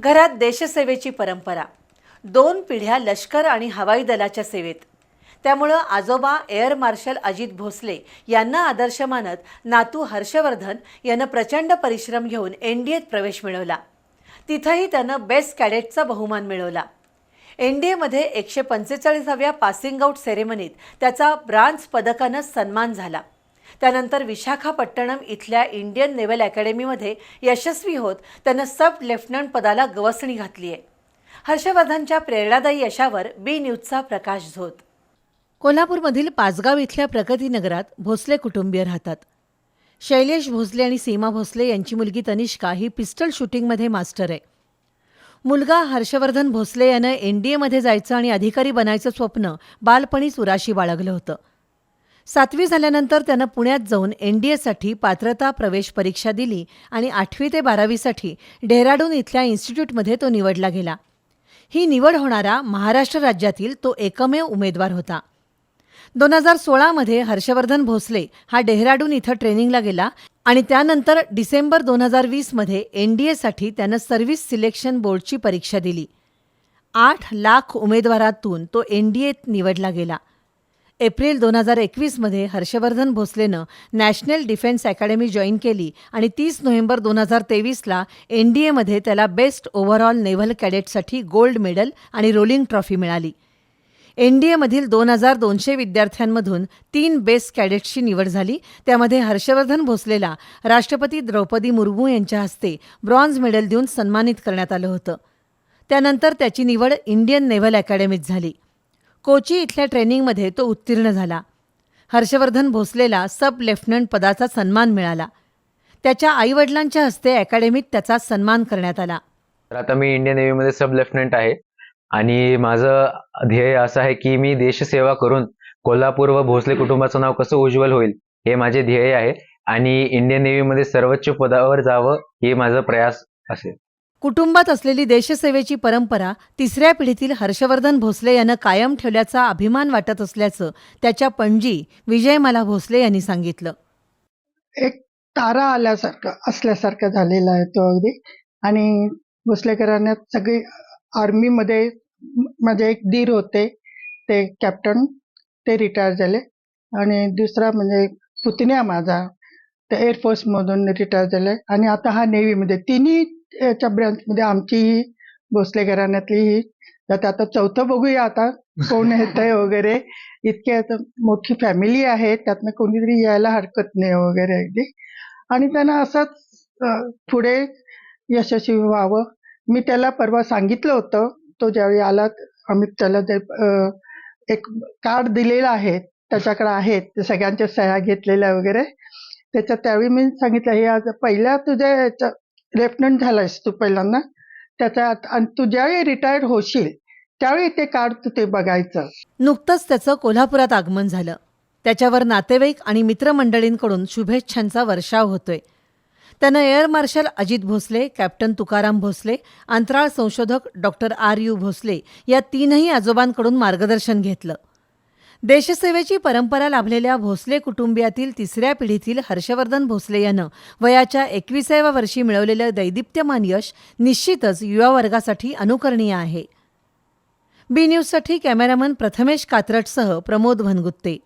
घरात देशसेवेची परंपरा. दोन पिढ्या लष्कर आणि हवाई दलाच्या सेवेत. त्यामुळं आजोबा एअर मार्शल अजित भोसले यांना आदर्श मानत नातू हर्षवर्धन यानं प्रचंड परिश्रम घेऊन एन डी एत प्रवेश मिळवला. तिथंही त्यानं बेस्ट कॅडेटचा बहुमान मिळवला. एन डी एमध्ये एकशे पंचेचाळीसाव्या पासिंग आऊट सेरेमनीत त्याचा ब्रांझ पदकानं सन्मान झाला. त्यानंतर विशाखापट्टणम इथल्या इंडियन नेव्हल अकॅडमीमध्ये यशस्वी होत त्यानं सब लेफ्टनंट पदाला गवसणी घातली आहे हर्षवर्धनच्या प्रेरणादायी यशावर बी न्यूजचा प्रकाश झोत. कोल्हापूरमधील पाचगाव इथल्या प्रगतीनगरात भोसले कुटुंबीय राहतात. शैलेश भोसले आणि सीमा भोसले यांची मुलगी तनिष्का ही पिस्टल शूटिंगमध्ये मास्टर आहे. मुलगा हर्षवर्धन भोसले यानं एन डी एमध्ये जायचं आणि अधिकारी बनायचं स्वप्न बालपणीच उराशी बाळगलं होतं. सातवी झाल्यानंतर त्यानं पुण्यात जाऊन एन डी एसाठी पात्रता प्रवेश परीक्षा दिली आणि आठवी ते बारावीसाठी डेहराडून इथल्या इन्स्टिट्यूटमध्ये तो निवडला गेला. ही निवड होणारा महाराष्ट्र राज्यातील तो एकमेव उमेदवार होता. दोन हजार सोळामध्ये हर्षवर्धन भोसले हा डेहराडून इथं ट्रेनिंगला गेला आणि त्यानंतर डिसेंबर दोन हजार वीसमध्ये एन डी एसाठी त्यानं सर्व्हिस सिलेक्शन बोर्डची परीक्षा दिली. आठ लाख उमेदवारातून तो एन डी एत निवडला गेला. एप्रिल दोन हजार एकवीसमध्ये हर्षवर्धन भोसलेनं नॅशनल डिफेन्स अकॅडमी जॉईन केली आणि तीस नोव्हेंबर दोन हजार तेवीसला एन डी एमध्ये त्याला बेस्ट ओव्हरऑल नेव्हल कॅडेटसाठी गोल्ड मेडल आणि रोलिंग ट्रॉफी मिळाली. एन डी एमधील दोन हजार दोनशे विद्यार्थ्यांमधून तीन बेस्ट कॅडेट्सची निवड झाली. त्यामध्ये हर्षवर्धन भोसलेला राष्ट्रपती द्रौपदी मुर्मू यांच्या हस्ते ब्रॉन्झ मेडल देऊन सन्मानित करण्यात आलं होतं. त्यानंतर त्याची निवड इंडियन नेव्हल अकॅडमीत झाली. कोची इथल्या ट्रेनिंगमध्ये तो उत्तीर्ण झाला. हर्षवर्धन भोसलेला सब लेफ्टनंट पदाचा सन्मान मिळाला. त्याच्या आईवडिलांच्या हस्ते अकॅडमीत त्याचा सन्मान करण्यात आला. तर आता मी इंडियन नेव्हीमध्ये सब लेफ्टनंट आहे आणि माझं ध्येय असं आहे की मी देशसेवा करून कोल्हापूर व भोसले कुटुंबाचं नाव कसं उज्ज्वल होईल हे माझे ध्येय आहे आणि इंडियन नेव्हीमध्ये सर्वोच्च पदावर जावं हे माझा प्रयास असेल. कुटुंबात असलेली देशसेवेची परंपरा तिसऱ्या पिढीतील हर्षवर्धन भोसले यानं कायम ठेवल्याचा अभिमान वाटत असल्याचं त्याच्या पणजी विजयमाला भोसले यांनी सांगितलं. एक तारा आल्यासारखं असल्यासारखं झालेला आहे तो अगदी. आणि भोसलेकरांना सगळी आर्मीमध्ये माझे एक दीर होते ते कॅप्टन ते रिटायर झाले. आणि दुसरा म्हणजे पुतण्या माझा ते एअरफोर्समधून रिटायर झाले. आणि आता हा नेव्हीमध्ये तिन्ही याच्या ब्रँचमध्ये आमची ही भोसले घराण्यातली ही. तर आता चौथं बघूया आता कोण येतंय वगैरे. इतके आता मोठी फॅमिली आहे त्यातनं कोणीतरी यायला हरकत नाही वगैरे अगदी. आणि त्यांना असंच पुढे यशस्वी व्हावं. मी त्याला परवा सांगितलं होतं तो ज्यावेळी आला आम्ही त्याला एक कार्ड दिलेला आहे त्याच्याकडे आहेत सगळ्यांच्या सह्या घेतलेल्या वगैरे. त्याच्यात त्यावेळी मी सांगितलं हे आज पहिल्या तुझ्या याच्या लेफ्टनंट झालायस तू पहिल्यांदा त्याच्यात आणि तू ज्यावेळी रिटायर्ड होशील त्यावेळी ते कार्ड तू ते बघायचं. नुकतंच त्याचं कोल्हापुरात आगमन झालं. त्याच्यावर नातेवाईक आणि मित्रमंडळींकडून शुभेच्छांचा वर्षाव होतोय. त्यानं air marshal Ajit Bhosale captain Tukaram Bhosale अंतराळ संशोधक डॉक्टर आर यू भोसले या तीनही आजोबांकडून मार्गदर्शन घेतलं. देशसेवेची परंपरा लाभलेल्या भोसले कुटुंबियातील तिसऱ्या पिढीतील हर्षवर्धन भोसले यानं वयाच्या एकविसाव्या वर्षी मिळवलेलं दैदिप्यमान यश निश्चितच युवा वर्गासाठी अनुकरणीय आहे. बी न्यूजसाठी कॅमेरामन प्रथमेश कात्रटसह प्रमोद भनगुत्ते